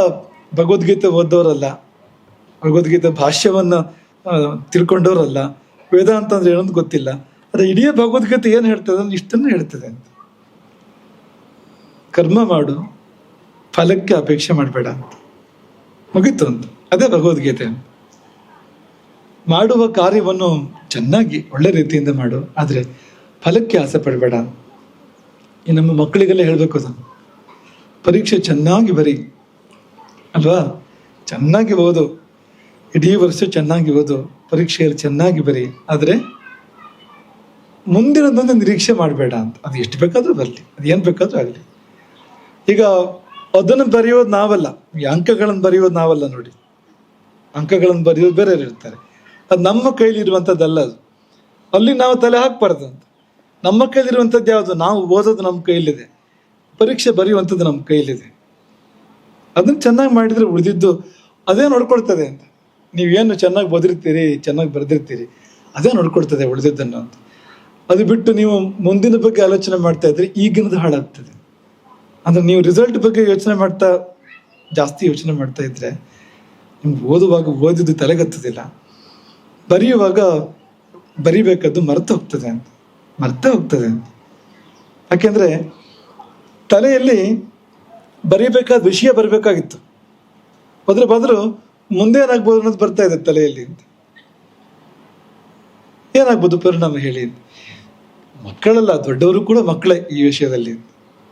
ಭಗವದ್ಗೀತೆ ಓದೋರಲ್ಲ ಭಗವದ್ಗೀತೆ ಭಾಷ್ಯವನ್ನು ತಿಳ್ಕೊಂಡವರಲ್ಲ. ವೇದಾಂತ ಅಂದ್ರೆ ಏನಂತ ಗೊತ್ತಿಲ್ಲ. ಆದರೆ ಇಡೀ ಭಗವದ್ಗೀತೆ ಏನು ಹೇಳ್ತದೆ ಅಂದ್ರೆ ಇಷ್ಟನ್ನು ಹೇಳ್ತದೆ ಅಂತ. ಕರ್ಮ ಮಾಡು, ಫಲಕ್ಕೆ ಅಪೇಕ್ಷೆ ಮಾಡಬೇಡ ಅಂತ. ಮುಗೀತು ಅಂತ. ಅದೇ ಭಗವದ್ಗೀತೆ. ಅಂತ ಮಾಡುವ ಕಾರ್ಯವನ್ನು ಚೆನ್ನಾಗಿ ಒಳ್ಳೆ ರೀತಿಯಿಂದ ಮಾಡು, ಆದರೆ ಫಲಕ್ಕೆ ಆಸೆ ಪಡಬೇಡ. ಈ ನಮ್ಮ ಮಕ್ಕಳಿಗೆಲ್ಲ ಹೇಳಬೇಕು ಅದನ್ನು ಪರೀಕ್ಷೆ ಚೆನ್ನಾಗಿ ಬರಿ. ಅಲ್ವಾ? ಚೆನ್ನಾಗಿ ಓದು. ಇಡೀ ವರ್ಷ ಚೆನ್ನಾಗಿ ಓದು. ಪರೀಕ್ಷೆಯಲ್ಲಿ ಚೆನ್ನಾಗಿ ಬರಿ, ಆದರೆ ಮುಂದಿನದೊಂದು ನಿರೀಕ್ಷೆ ಮಾಡಬೇಡ ಅಂತ. ಅದು ಎಷ್ಟು ಬೇಕಾದರೂ ಬರಲಿ, ಅದು ಏನು ಬೇಕಾದರೂ ಆಗಲಿ. ಈಗ ಅದನ್ನು ಬರೆಯೋದು ನಾವಲ್ಲ, ಈ ಅಂಕಗಳನ್ನು ಬರೆಯೋದು ನಾವಲ್ಲ ನೋಡಿ. ಅಂಕಗಳನ್ನು ಬರೆಯೋದು ಬೇರೆ ಇರ್ತಾರೆ ಅದು ನಮ್ಮ ಕೈಲಿ ಇರುವಂಥದ್ದಲ್ಲ ಅದು. ಅಲ್ಲಿ ನಾವು ತಲೆ ಹಾಕ್ಬಾರ್ದು ಅಂತ. ನಮ್ಮ ಕೈಲಿರುವಂಥದ್ದು ಯಾವುದು? ನಾವು ಓದೋದು ನಮ್ಮ ಕೈಲಿದೆ. ಪರೀಕ್ಷೆ ಬರೆಯುವಂಥದ್ದು ನಮ್ಮ ಕೈಲಿದೆ. ಅದನ್ನು ಚೆನ್ನಾಗಿ ಮಾಡಿದರೆ ಉಳಿದಿದ್ದು ಅದೇ ನೋಡ್ಕೊಳ್ತದೆ ಅಂತ. ನೀವೇನು ಚೆನ್ನಾಗಿ ಬದಿರ್ತೀರಿ, ಚೆನ್ನಾಗಿ ಬರೆದಿರ್ತೀರಿ, ಅದೇ ನೋಡ್ಕೊಡ್ತದೆ ಉಳಿದಿದ್ದನ್ನು ಅಂತ. ಅದು ಬಿಟ್ಟು ನೀವು ಮುಂದಿನ ಬಗ್ಗೆ ಆಲೋಚನೆ ಮಾಡ್ತಾ ಇದ್ರೆ ಈಗಿನದು ಹಾಳಾಗ್ತದೆ. ಅಂದ್ರೆ ನೀವು ರಿಸಲ್ಟ್ ಬಗ್ಗೆ ಯೋಚನೆ ಮಾಡ್ತಾ, ಜಾಸ್ತಿ ಯೋಚನೆ ಮಾಡ್ತಾ ಇದ್ರೆ ನಿಮ್ಗೆ ಓದುವಾಗ ಓದಿದ್ದು ತಲೆಗತ್ತದಿಲ್ಲ. ಬರೆಯುವಾಗ ಬರಿಬೇಕಾದ್ದು ಮರೆತು ಹೋಗ್ತದೆ ಅಂತ. ಮರ್ತ ಹೋಗ್ತದೆ ಅಂತ. ಯಾಕೆಂದ್ರೆ ತಲೆಯಲ್ಲಿ ಬರೀಬೇಕಾದ ವಿಷಯ ಬರಬೇಕಾಗಿತ್ತು. ಅದ್ರ ಬದಲು ಮುಂದೆ ಏನಾಗ್ಬೋದು ಅನ್ನೋದು ಬರ್ತಾ ಇದೆ ತಲೆಯಲ್ಲಿ ಅಂತ. ಏನಾಗ್ಬೋದು ಪರಿಣಾಮ ಹೇಳಿ. ಮಕ್ಕಳಲ್ಲ, ದೊಡ್ಡವರು ಕೂಡ ಮಕ್ಕಳೇ ಈ ವಿಷಯದಲ್ಲಿ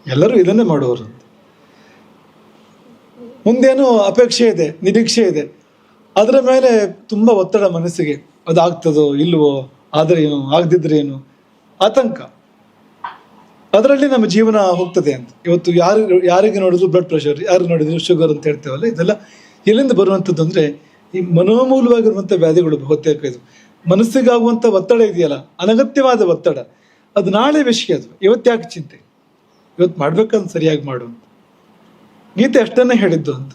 ಎಲ್ಲರೂ ಇದನ್ನೇ ಮಾಡೋರು ಅಂತ. ಮುಂದೇನೋ ಅಪೇಕ್ಷೆ ಇದೆ, ನಿರೀಕ್ಷೆ ಇದೆ. ಅದರ ಮೇಲೆ ತುಂಬಾ ಒತ್ತಡ ಮನಸ್ಸಿಗೆ. ಅದಾಗ್ತದೋ ಇಲ್ವೋ, ಆದ್ರೆ ಏನು, ಆಗದಿದ್ರೆ ಏನು, ಆತಂಕ. ಅದರಲ್ಲಿ ನಮ್ಮ ಜೀವನ ಹೋಗ್ತದೆ ಅಂತ. ಇವತ್ತು ಯಾರು, ಯಾರಿಗೆ ನೋಡಿದ್ರು ಬ್ಲಡ್ ಪ್ರೆಷರ್ ಯಾರು ನೋಡಿದ್ರು ಶುಗರ್ ಅಂತ ಹೇಳ್ತೇವಲ್ಲ, ಇದೆಲ್ಲ ಎಲ್ಲಿಂದ ಬರುವಂಥದ್ದು ಅಂದರೆ ಈ ಮನೋಮೂಲವಾಗಿರುವಂಥ ವ್ಯಾಧಿಗಳು ಬಹುತೇಕ ಇದು. ಮನಸ್ಸಿಗಾಗುವಂಥ ಒತ್ತಡ ಇದೆಯಲ್ಲ, ಅನಗತ್ಯವಾದ ಒತ್ತಡ. ಅದು ನಾಳೆ ವಿಷಯ ಅದು ಇವತ್ತು ಯಾಕೆ ಚಿಂತೆ? ಇವತ್ತು ಮಾಡ್ಬೇಕಂತ ಸರಿಯಾಗಿ ಮಾಡು ಅಂತ. ಗೀತೆ ಅಷ್ಟನ್ನೇ ಹೇಳಿದ್ದು ಅಂತ.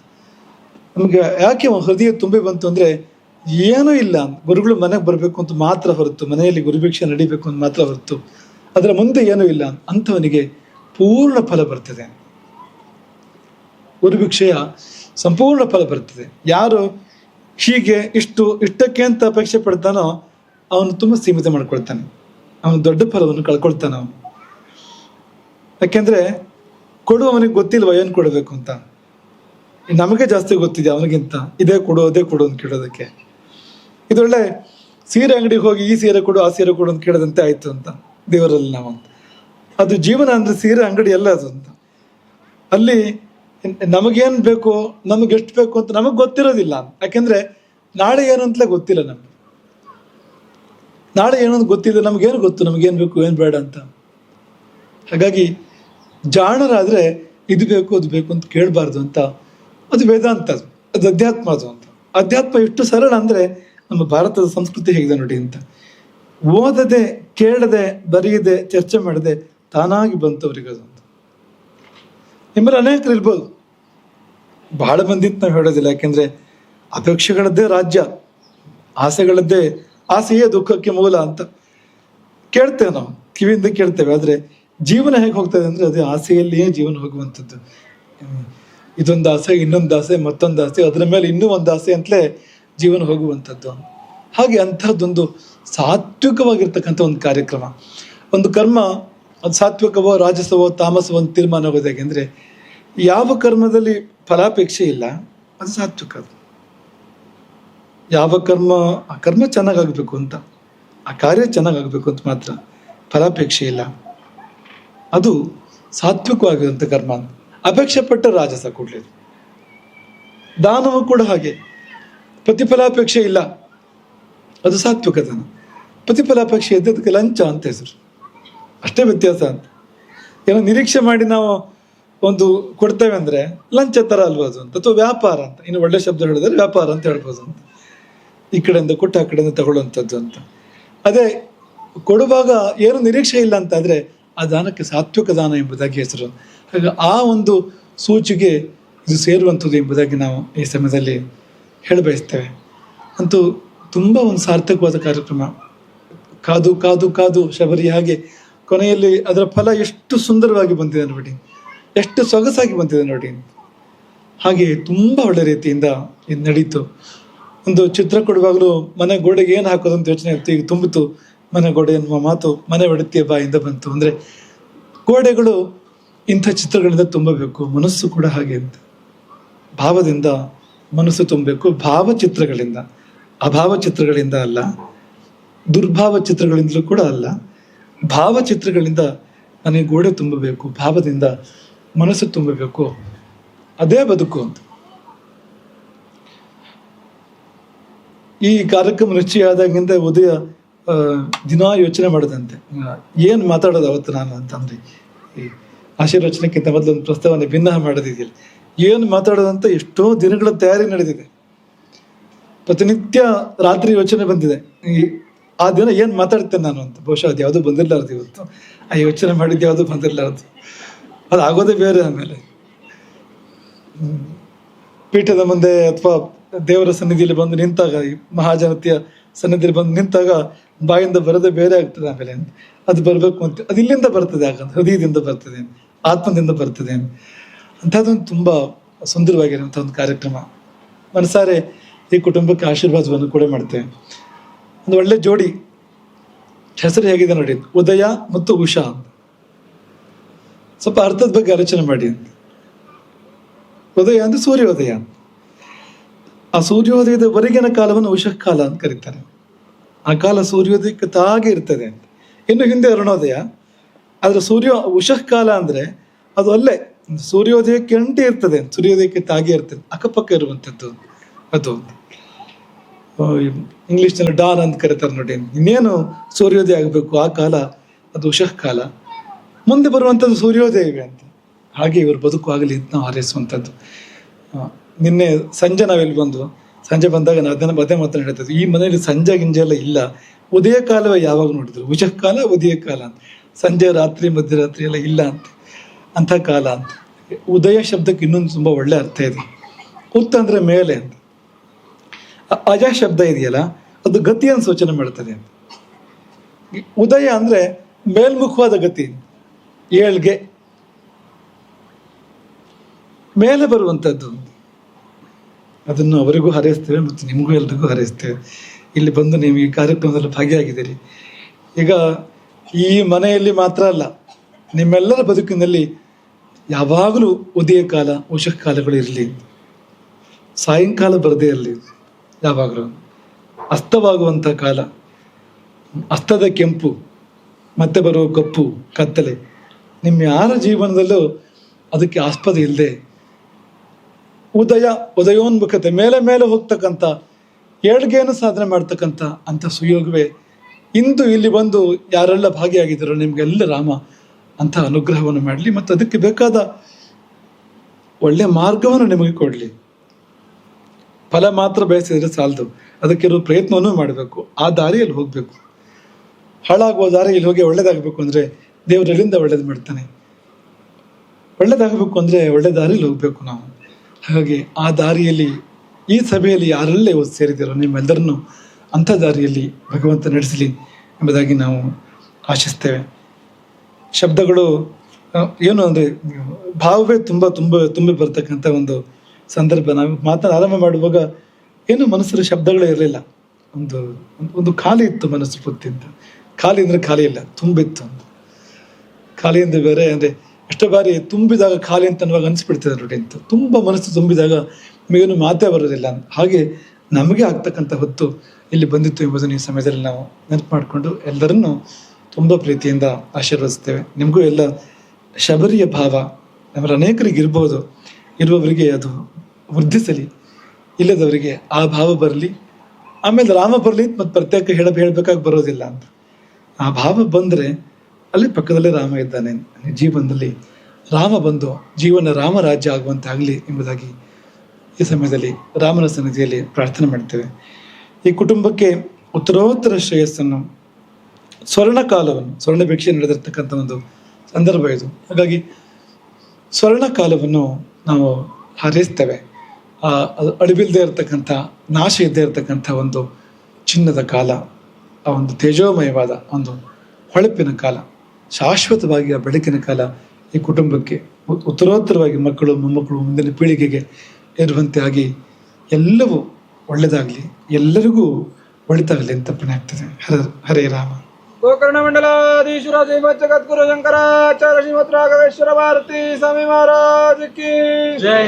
ನಮಗೆ ಯಾಕೆ ಹೃದಯ ತುಂಬಿ ಬಂತು ಅಂದ್ರೆ, ಏನೂ ಇಲ್ಲ. ಗುರುಗಳು ಮನೆಗೆ ಬರಬೇಕು ಅಂತ ಮಾತ್ರ ಹೊರತು, ಮನೆಯಲ್ಲಿ ಗುರುಭಿಕ್ಷೆ ನಡಿಬೇಕು ಅಂತ ಮಾತ್ರ ಹೊರತು, ಅದರ ಮುಂದೆ ಏನೂ ಇಲ್ಲ. ಅಂಥವನಿಗೆ ಪೂರ್ಣ ಫಲ ಬರ್ತದೆ. ಗುರುಭಿಕ್ಷೆಯ ಸಂಪೂರ್ಣ ಫಲ ಬರ್ತದೆ. ಯಾರು ಹೀಗೆ ಇಷ್ಟು ಇಷ್ಟಕ್ಕೆ ಅಂತ ಅಪೇಕ್ಷೆ ಪಡ್ತಾನೋ ಅವನು ತುಂಬ ಸೀಮಿತ ಮಾಡ್ಕೊಳ್ತಾನೆ. ಅವನು ದೊಡ್ಡ ಫಲವನ್ನು ಕಳ್ಕೊಳ್ತಾನೆ ಅವನು. ಯಾಕೆಂದ್ರೆ ಕೊಡುವವನಿಗೆ ಗೊತ್ತಿಲ್ವ ಏನು ಕೊಡಬೇಕು ಅಂತ. ನಮಗೆ ಜಾಸ್ತಿ ಗೊತ್ತಿದೆ ಅವನಿಗಿಂತ. ಇದೇ ಕೊಡು, ಅದೇ ಕೊಡು ಅಂತ ಕೇಳೋದಕ್ಕೆ. ಇದೊಳ್ಳೆ ಸೀರೆ ಅಂಗಡಿಗೆ ಹೋಗಿ ಈ ಸೀರೆ ಕೊಡು, ಆ ಸೀರೆ ಕೊಡು ಅಂತ ಕೇಳದಂತೆ ಆಯ್ತು ಅಂತ. ದೇವರಲ್ಲಿ ನಾವು ಅದು ಜೀವನ ಅಂದ್ರೆ ಸೀರೆ ಅಂಗಡಿ ಎಲ್ಲ ಅದು ಅಂತ. ಅಲ್ಲಿ ನಮಗೇನ್ ಬೇಕು, ನಮಗೆ ಎಷ್ಟು ಬೇಕು ಅಂತ ನಮಗೆ ಗೊತ್ತಿರೋದಿಲ್ಲ. ಯಾಕೆಂದ್ರೆ ನಾಳೆ ಏನು ಅಂತಲೇ ಗೊತ್ತಿಲ್ಲ ನಮ್ಗೆ. ನಾಳೆ ಏನು ಗೊತ್ತಿಲ್ಲ ನಮಗೇನು ಗೊತ್ತು, ನಮಗೇನು ಬೇಕು, ಏನು ಬೇಡ ಅಂತ. ಹಾಗಾಗಿ ಜಾಣರಾದ್ರೆ ಇದು ಬೇಕು, ಅದು ಬೇಕು ಅಂತ ಕೇಳಬಾರ್ದು ಅಂತ. ಅದು ವೇದಾಂತ ಅದು. ಅದು ಅಧ್ಯಾತ್ಮ ಅದು ಅಂತ. ಅಧ್ಯಾತ್ಮ ಎಷ್ಟು ಸರಳ ಅಂದ್ರೆ ನಮ್ಮ ಭಾರತದ ಸಂಸ್ಕೃತಿ ಹೇಗಿದೆ ನೋಡಿ ಅಂತ. ಓದದೆ, ಕೇಳದೆ, ಬರೆಯದೆ, ಚರ್ಚೆ ಮಾಡದೆ ತಾನಾಗಿ ಬಂತವ್ರಿಗೆ ಅದು ಅಂತ. ನಿಮ್ಮಲ್ಲಿ ಅನೇಕರು ಇರ್ಬೋದು. ಬಹಳ ಬಂದಿತ್ತು ನಾವು ಹೇಳೋದಿಲ್ಲ. ಯಾಕೆಂದ್ರೆ ಅಪೇಕ್ಷೆಗಳದ್ದೇ ರಾಜ್ಯ, ಆಸೆಗಳದ್ದೇ ಆಸೆಯೇ ದುಃಖಕ್ಕೆ ಮೂಲ ಅಂತ ಕೇಳ್ತೇವೆ ನಾವು, ಕಿವಿಯಿಂದ ಕೇಳ್ತೇವೆ. ಆದ್ರೆ ಜೀವನ ಹೇಗೆ ಹೋಗ್ತದೆ ಅಂದ್ರೆ ಅದೇ ಆಸೆಯಲ್ಲಿಯೇ ಜೀವನ ಹೋಗುವಂಥದ್ದು. ಇದೊಂದು ಆಸೆ, ಇನ್ನೊಂದು ಆಸೆ, ಮತ್ತೊಂದು ಆಸೆ, ಅದರ ಮೇಲೆ ಇನ್ನೂ ಒಂದು ಆಸೆ ಅಂತಲೇ ಜೀವನ ಹೋಗುವಂಥದ್ದು. ಹಾಗೆ ಅಂಥದ್ದೊಂದು ಸಾತ್ವಿಕವಾಗಿರ್ತಕ್ಕಂಥ ಒಂದು ಕಾರ್ಯಕ್ರಮ. ಒಂದು ಕರ್ಮ, ಅದು ಸಾತ್ವಿಕವೋ ರಾಜಸವೋ ತಾಮಸವೋ ಅಂತ ತೀರ್ಮಾನ ಆಗೋದು ಯಾಕೆಂದರೆ ಯಾವ ಕರ್ಮದಲ್ಲಿ ಫಲಾಪೇಕ್ಷೆ ಇಲ್ಲ, ಅದು ಸಾತ್ವಿಕ ಅದು. ಯಾವ ಕರ್ಮ, ಆ ಕರ್ಮ ಚೆನ್ನಾಗಾಗಬೇಕು ಅಂತ, ಆ ಕಾರ್ಯ ಚೆನ್ನಾಗಾಗಬೇಕು ಅಂತ ಮಾತ್ರ ಫಲಾಪೇಕ್ಷೆ ಇಲ್ಲ. ಅದು ಸಾತ್ವಿಕವಾಗಿರುವಂಥ ಕರ್ಮ ಅಂತ. ಅಪೇಕ್ಷೆ ಪಟ್ಟ ರಾಜಸ ಕೂಡಲೇ ದಾನವು ಕೂಡ ಹಾಗೆ. ಪ್ರತಿಫಲಾಪೇಕ್ಷೆ ಇಲ್ಲ. ಅದು ಸಾತ್ವಿಕತನ. ಪ್ರತಿಫಲಾಪೇಕ್ಷೆ ಇದ್ದದಕ್ಕೆ ಲಂಚ ಅಂತ ಹೆಸರು. ಅಷ್ಟೇ ವ್ಯತ್ಯಾಸ ಅಂತ. ಏನೋ ನಿರೀಕ್ಷೆ ಮಾಡಿ ನಾವು ಒಂದು ಕೊಡ್ತೇವೆ ಅಂದ್ರೆ ಲಂಚ ತರ ಅಲ್ವಾ ಅದು ಅಂತ, ಅಥವಾ ವ್ಯಾಪಾರ ಅಂತ. ಇನ್ನು ಒಳ್ಳೆ ಶಬ್ದ ಹೇಳಿದ್ರೆ ವ್ಯಾಪಾರ ಅಂತ ಹೇಳ್ಬೋದು ಅಂತ. ಈ ಕಡೆಯಿಂದ ಕೊಟ್ಟು ಆ ಕಡೆಯಿಂದ ತಗೊಳ್ಳುವಂಥದ್ದು ಅಂತ. ಅದೇ, ಕೊಡುವಾಗ ಏನು ನಿರೀಕ್ಷೆ ಇಲ್ಲ ಅಂತ ಆದ್ರೆ ಆ ದಾನಕ್ಕೆ ಸಾತ್ವಿಕ ದಾನ ಎಂಬುದಾಗಿ ಹೆಸರು. ಹಾಗೆ ಆ ಒಂದು ಸೂಚಿಗೆ ಇದು ಸೇರುವಂಥದ್ದು ಎಂಬುದಾಗಿ ನಾವು ಈ ಸಮಯದಲ್ಲಿ ಹೇಳಬಯಸ್ತೇವೆ. ಅಂತೂ ತುಂಬ ಒಂದು ಸಾರ್ಥಕವಾದ ಕಾರ್ಯಕ್ರಮ. ಕಾದು ಕಾದು ಕಾದು ಶಬರಿ ಹಾಗೆ ಕೊನೆಯಲ್ಲಿ ಅದರ ಫಲ ಎಷ್ಟು ಸುಂದರವಾಗಿ ಬಂದಿದೆ ನೋಡಿ. ಎಷ್ಟು ಸೊಗಸಾಗಿ ಬಂದಿದೆ ನೋಡಿ. ಹಾಗೆ ತುಂಬ ಒಳ್ಳೆ ರೀತಿಯಿಂದ ಇದು ನಡೀತು. ಒಂದು ಚಿತ್ರ ಕೊಡುವಾಗಲೂ ಮನೆ ಗೋಡೆಗೆ ಏನು ಹಾಕೋದು ಅಂತ ಯೋಚನೆ ಇತ್ತು, ಈಗ ತುಂಬಿತು. ಮನೆ ಗೋಡೆ ಎನ್ನುವ ಮಾತು ಮನೆ ಒಡತಿಯ ಬಾಯಿಂದ ಬಂತು. ಅಂದ್ರೆ ಗೋಡೆಗಳು ಇಂಥ ಚಿತ್ರಗಳಿಂದ ತುಂಬಬೇಕು, ಮನಸ್ಸು ಕೂಡ ಹಾಗೆ ಅಂತ. ಭಾವದಿಂದ ಮನಸ್ಸು ತುಂಬಬೇಕು ಭಾವಚಿತ್ರಗಳಿಂದ ಅಭಾವ ಚಿತ್ರಗಳಿಂದ ಅಲ್ಲ, ದುರ್ಭಾವ ಚಿತ್ರಗಳಿಂದಲೂ ಕೂಡ ಅಲ್ಲ. ಭಾವಚಿತ್ರಗಳಿಂದ ನನಗೆ ಗೋಡೆ ತುಂಬಬೇಕು, ಭಾವದಿಂದ ಮನಸ್ಸು ತುಂಬಬೇಕು, ಅದೇ ಬದುಕು ಅಂತ. ಈ ಕಾರ್ಯಕ್ರಮ ನಿಶ್ಚಯ ಉದಯ ದಿನ ಯೋಚನೆ ಮಾಡದಂತೆ. ಏನು ಮಾತಾಡೋದು ಅವತ್ತು ನಾನು ಅಂತಂದ್ರೆ, ಈ ಆಶೀರ್ವಚನಕ್ಕಿಂತ ಮೊದಲು ಒಂದು ಪ್ರಸ್ತಾವನೆ ಭಿನ್ನ ಮಾಡೋದಿದೆಯಲ್ಲ ಏನು ಮಾತಾಡೋದಂತ ಎಷ್ಟೋ ದಿನಗಳ ತಯಾರಿ ನಡೆದಿದೆ. ಪ್ರತಿನಿತ್ಯ ರಾತ್ರಿ ಯೋಚನೆ ಬಂದಿದೆ. ಈ, ಆ ದಿನ ಏನು ಮಾತಾಡ್ತೇನೆ ನಾನು ಅಂತ. ಬಹುಶಃ ಅದು ಯಾವುದೂ ಬಂದಿರಲಾರ್ದು ಇವತ್ತು. ಆ ಯೋಚನೆ ಮಾಡಿದ್ದು ಯಾವುದೂ ಬಂದಿರಲಾರ್ದು. ಅದು ಆಗೋದೇ ಬೇರೆ ಆಮೇಲೆ. ಪೀಠದ ಮುಂದೆ ಅಥವಾ ದೇವರ ಸನ್ನಿಧಿಯಲ್ಲಿ ಬಂದು ನಿಂತಾಗ ಮಹಾಜನತೆಯ ಸನ್ನಿಧಿಯಲ್ಲಿ ಬಂದು ನಿಂತಾಗ ಬಾಯಿಂದ ಬರದೆ ಬೇರೆ ಆಗ್ತದೆ ಆಮೇಲೆ. ಅದು ಬರಬೇಕು ಅಂತ. ಅದು ಇಲ್ಲಿಂದ ಬರ್ತದೆ ಯಾಕಂದ್ರೆ ಹೃದಯದಿಂದ ಬರ್ತದೆ, ಆತ್ಮದಿಂದ ಬರ್ತದೆ ಅಂಥದ್ದೊಂದು ತುಂಬ ಸುಂದರವಾಗಿರುವಂಥ ಒಂದು ಕಾರ್ಯಕ್ರಮ. ಮನಸಾರೆ, ಈ ಕುಟುಂಬಕ್ಕೆ ಆಶೀರ್ವಾದವನ್ನು ಕೂಡ ಮಾಡ್ತೇವೆ. ಒಂದು ಒಳ್ಳೆ ಜೋಡಿ. ಹೆಸರು ಹೇಗಿದೆ ನೋಡಿ. ಉದಯ ಮತ್ತು ಉಷಾ ಅಂತ. ಸ್ವಲ್ಪ ಅರ್ಥದ ಬಗ್ಗೆ ಆಲೋಚನೆ ಮಾಡಿ ಅಂತ. ಉದಯ ಅಂದ್ರೆ ಸೂರ್ಯೋದಯ. ಆ ಸೂರ್ಯೋದಯದ ವರೆಗಿನ ಕಾಲವನ್ನು ಉಷಃ ಕಾಲ ಅಂತ ಕರೀತಾರೆ. ಆ ಕಾಲ ಸೂರ್ಯೋದಯಕ್ಕೆ ತಾಗೆ ಇರ್ತದೆ ಅಂತ. ಇನ್ನು ಹಿಂದೆ ಅರುಣೋದಯ. ಆದರೆ ಸೂರ್ಯ, ಉಷಃ ಕಾಲ ಅಂದ್ರೆ ಅದು ಅಲ್ಲೇ, ಸೂರ್ಯೋದಯಕ್ಕೆ ಅಂಟೆ ಇರ್ತದೆ, ಸೂರ್ಯೋದಯಕ್ಕೆ ತಾಗೆ ಇರ್ತದೆ, ಅಕ್ಕಪಕ್ಕ ಇರುವಂಥದ್ದು ಅದು. ಇಂಗ್ಲೀಷ್ನಲ್ಲಿ ಡಾನ್ ಅಂತ ಕರೀತಾರೆ ನೋಡಿ. ಇನ್ನೇನು ಸೂರ್ಯೋದಯ ಆಗಬೇಕು, ಆ ಕಾಲ, ಅದು ಉಷಃ ಕಾಲ. ಮುಂದೆ ಬರುವಂಥದ್ದು ಸೂರ್ಯೋದಯವೇ ಅಂತ. ಹಾಗೆ ಇವರು ಬದುಕುವಾಗಲಿ ನಾವು ಹಾರೈಸುವಂಥದ್ದು ನಿನ್ನೆ ಸಂಜೆ ನಾವೆಲ್ಲಿ ಬಂದು ಸಂಜೆ ಬಂದಾಗ ನಾವು ಅದನ್ನು ಅದೇ ಮಾತನಾಡಿದ್ದು ಈ ಮನೆಯಲ್ಲಿ ಸಂಜೆ ಗಿಂಜೆ ಎಲ್ಲ ಇಲ್ಲ. ಉದಯ ಕಾಲವೇ ಯಾವಾಗ ನೋಡಿದ್ರು? ಉಜ ಕಾಲ, ಉದಯ ಕಾಲ ಅಂತ. ಸಂಜೆ, ರಾತ್ರಿ, ಮಧ್ಯರಾತ್ರಿ ಎಲ್ಲ ಇಲ್ಲ ಅಂತ. ಅಂಥ ಕಾಲ ಅಂತ. ಉದಯ ಶಬ್ದಕ್ಕೆ ಇನ್ನೊಂದು ತುಂಬ ಒಳ್ಳೆ ಅರ್ಥ ಇದೆ. ಉತ್ತ ಅಂದರೆ ಮೇಲೆ ಅಂತ. ಅಜ ಶಬ್ದ ಇದೆಯಲ್ಲ, ಅದು ಗತಿಯನ್ನು ಸೂಚನೆ ಮಾಡ್ತದೆ ಅಂತ. ಉದಯ ಅಂದ್ರೆ ಮೇಲ್ಮುಖವಾದ ಗತಿ ಏಳ್ಗೆ. ಮೇಲೆ ಬರುವಂಥದ್ದು ಅದನ್ನು ಅವರಿಗೂ ಹಾರೈಸ್ತೇವೆ ಮತ್ತು ನಿಮಗೂ ಎಲ್ರಿಗೂ ಹಾರೈಸ್ತೇವೆ. ಇಲ್ಲಿ ಬಂದು ನೀವು ಈ ಕಾರ್ಯಕ್ರಮದಲ್ಲಿ ಭಾಗಿಯಾಗಿದ್ದೀರಿ. ಈಗ ಈ ಮನೆಯಲ್ಲಿ ಮಾತ್ರ ಅಲ್ಲ, ನಿಮ್ಮೆಲ್ಲರ ಬದುಕಿನಲ್ಲಿ ಯಾವಾಗಲೂ ಉದಯ ಕಾಲ, ಉಷಃ ಕಾಲಗಳು ಇರಲಿ. ಸಾಯಂಕಾಲ ಬರದೇ ಇರಲಿ. ಯಾವಾಗಲೂ ಅಸ್ತವಾಗುವಂಥ ಕಾಲ. ಅಸ್ತದ ಕೆಂಪು, ಮತ್ತೆ ಬರುವ ಕಪ್ಪು, ಕತ್ತಲೆ. ನಿಮ್ಮ ಯಾರ ಜೀವನದಲ್ಲೂ ಅದಕ್ಕೆ ಆಸ್ಪದ ಇಲ್ಲದೆ ಉದಯ, ಉದಯೋನ್ಮುಖತೆ ಮೇಲೆ ಮೇಲೆ ಹೋಗ್ತಕ್ಕಂಥ ಏಳ್ಗೆಯನ್ನು ಸಾಧನೆ ಮಾಡ್ತಕ್ಕಂಥ ಅಂಥ ಸುಯೋಗವೇ ಇಂದು ಇಲ್ಲಿ ಬಂದು ಯಾರೆಲ್ಲ ಭಾಗಿಯಾಗಿದ್ದಾರೋ ನಿಮಗೆಲ್ಲ ರಾಮ ಅಂಥ ಅನುಗ್ರಹವನ್ನು ಮಾಡಲಿ ಮತ್ತು ಅದಕ್ಕೆ ಬೇಕಾದ ಒಳ್ಳೆಯ ಮಾರ್ಗವನ್ನು ನಿಮಗೆ ಕೊಡಲಿ. ಫಲ ಮಾತ್ರ ಬಯಸಿದರೆ ಸಾಲದು. ಅದಕ್ಕಿರೋ ಪ್ರಯತ್ನವನ್ನು ಮಾಡಬೇಕು. ಆ ದಾರಿಯಲ್ಲಿ ಹೋಗಬೇಕು. ಹಾಳಾಗುವ ದಾರಿಯಲ್ಲಿ ಹೋಗಿ ಒಳ್ಳೇದಾಗಬೇಕು ಅಂದರೆ ದೇವರಲ್ಲಿಂದ ಒಳ್ಳೇದು ಮಾಡ್ತಾನೆ. ಒಳ್ಳೇದಾಗಬೇಕು ಅಂದರೆ ಒಳ್ಳೆ ದಾರಿಯಲ್ಲಿ ಹೋಗಬೇಕು ನಾವು. ಹಾಗಾಗಿ ಆ ದಾರಿಯಲ್ಲಿ, ಈ ಸಭೆಯಲ್ಲಿ ಯಾರಲ್ಲೇ ಸೇರಿದಿರೋ ನಿಮ್ಮೆಲ್ಲರನ್ನು ಅಂಥ ದಾರಿಯಲ್ಲಿ ಭಗವಂತ ನಡೆಸಲಿ ಎಂಬುದಾಗಿ ನಾವು ಆಶಿಸ್ತೇವೆ. ಶಬ್ದಗಳು ಏನು ಅಂದರೆ, ಭಾವವೇ ತುಂಬ ತುಂಬ, ತುಂಬಿ ಬರ್ತಕ್ಕಂಥ ಒಂದು ಸಂದರ್ಭ. ನಾವು ಮಾತನ್ನು ಆರಂಭ ಮಾಡುವಾಗ ಏನು ಮನಸ್ಸಲ್ಲಿ ಶಬ್ದಗಳೇ ಇರಲಿಲ್ಲ. ಒಂದು, ಒಂದು- ಖಾಲಿ ಇತ್ತು ಮನಸ್ಸು ಪೂರ್ತಿ ಅಂತ. ಖಾಲಿ ಅಂದರೆ ಖಾಲಿ ಇಲ್ಲ, ತುಂಬಿತ್ತು ಅಂತ. ಖಾಲಿ ಅಂದ್ರೆ ಬೇರೆ ಅಂದರೆ ಎಷ್ಟೋ ಬಾರಿ ತುಂಬಿದಾಗ ಖಾಲಿ ಅಂತ ಅನ್ನುವಾಗ ಅನಿಸ್ಬಿಡ್ತದೆ ನೋಡಿ ಅಂತ. ತುಂಬ ಮನಸ್ಸು ತುಂಬಿದಾಗ ನಮಗೇನು ಮಾತೇ ಬರೋದಿಲ್ಲ. ಹಾಗೆ ನಮಗೆ ಆಗ್ತಕ್ಕಂಥ ಹೊತ್ತು ಇಲ್ಲಿ ಬಂದಿತ್ತು ಎಂಬುದನ್ನು ಈ ಸಮಯದಲ್ಲಿ ನಾವು ನೆನಪು ಮಾಡಿಕೊಂಡು ಎಲ್ಲರನ್ನೂ ತುಂಬ ಪ್ರೀತಿಯಿಂದ ಆಶೀರ್ವದಿಸ್ತೇವೆ. ನಿಮಗೂ ಎಲ್ಲ ಶಬರಿಯ ಭಾವ ನಮ್ಮ ಅನೇಕರಿಗೆ ಇರ್ಬೋದು. ಇರುವವರಿಗೆ ಅದು ವೃದ್ಧಿಸಲಿ. ಇಲ್ಲದವರಿಗೆ ಆ ಭಾವ ಬರಲಿ. ಆಮೇಲೆ ರಾಮ ಬರಲಿ ಮತ್ತು ಪ್ರತ್ಯೇಕ ಹೇಳ ಹೇಳಬೇಕಾಗಿ ಬರೋದಿಲ್ಲ ಅಂತ. ಆ ಭಾವ ಬಂದರೆ ಅಲ್ಲಿ ಪಕ್ಕದಲ್ಲೇ ರಾಮ ಇದ್ದಾನೆ. ಜೀವನದಲ್ಲಿ ರಾಮ ಬಂದು ಜೀವನ ರಾಮ ರಾಜ್ಯ ಆಗುವಂತೆ ಆಗಲಿ ಎಂಬುದಾಗಿ ಈ ಸಮಯದಲ್ಲಿ ರಾಮನ ಸನ್ನಿಧಿಯಲ್ಲಿ ಪ್ರಾರ್ಥನೆ ಮಾಡ್ತೇವೆ. ಈ ಕುಟುಂಬಕ್ಕೆ ಉತ್ತರೋತ್ತರ ಶ್ರೇಯಸ್ಸನ್ನು, ಸ್ವರ್ಣ ಕಾಲವನ್ನು, ಸ್ವರ್ಣ ಭಿಕ್ಷೆ ನಡೆದಿರ್ತಕ್ಕಂಥ ಒಂದು ಸಂದರ್ಭ ಇದು. ಹಾಗಾಗಿ ಸ್ವರ್ಣ ಕಾಲವನ್ನು ನಾವು ಹಾರೈಸ್ತೇವೆ. ಅಳಿವಿಲ್ಲದೆ ಇರತಕ್ಕಂಥ, ನಾಶ ಇದ್ದೇ ಇರತಕ್ಕಂಥ ಒಂದು ಚಿನ್ನದ ಕಾಲ, ಆ ಒಂದು ತೇಜೋಮಯವಾದ ಒಂದು ಹೊಳಪಿನ ಕಾಲ. ಶಾಶ್ವತವಾಗಿ ಆ ಬೆಳಕಿನ ಕಾಲ ಈ ಕುಟುಂಬಕ್ಕೆ ಉತ್ತರೋತ್ತರವಾಗಿ ಮಕ್ಕಳು ಮೊಮ್ಮಕ್ಕಳು ಮುಂದಿನ ಪೀಳಿಗೆಗೆ ಇರುವಂತೆ ಆಗಿ ಎಲ್ಲವೂ ಒಳ್ಳೆಯದಾಗಲಿ ಎಲ್ಲರಿಗೂ ಒಳಿತಾಗಲಿ ಅಂತ ಪಣೆ ಆಗ್ತದೆ. ಹರ ಹರೇ ರಾಮ. ಗೋಕರ್ಣ ಮಂಡಲಾಧೀಶ್ವರ ಶ್ರೀಮತ್ ಜಗದ್ಗುರು ಶಂಕರಾಚಾರ್ಯ ಶ್ರೀಮತ್ ರಾಘವೇಶ್ವರ ಭಾರತಿ ಸ್ವಾಮಿ ಮಹಾರಾಜ ಕಿ ಜೈ.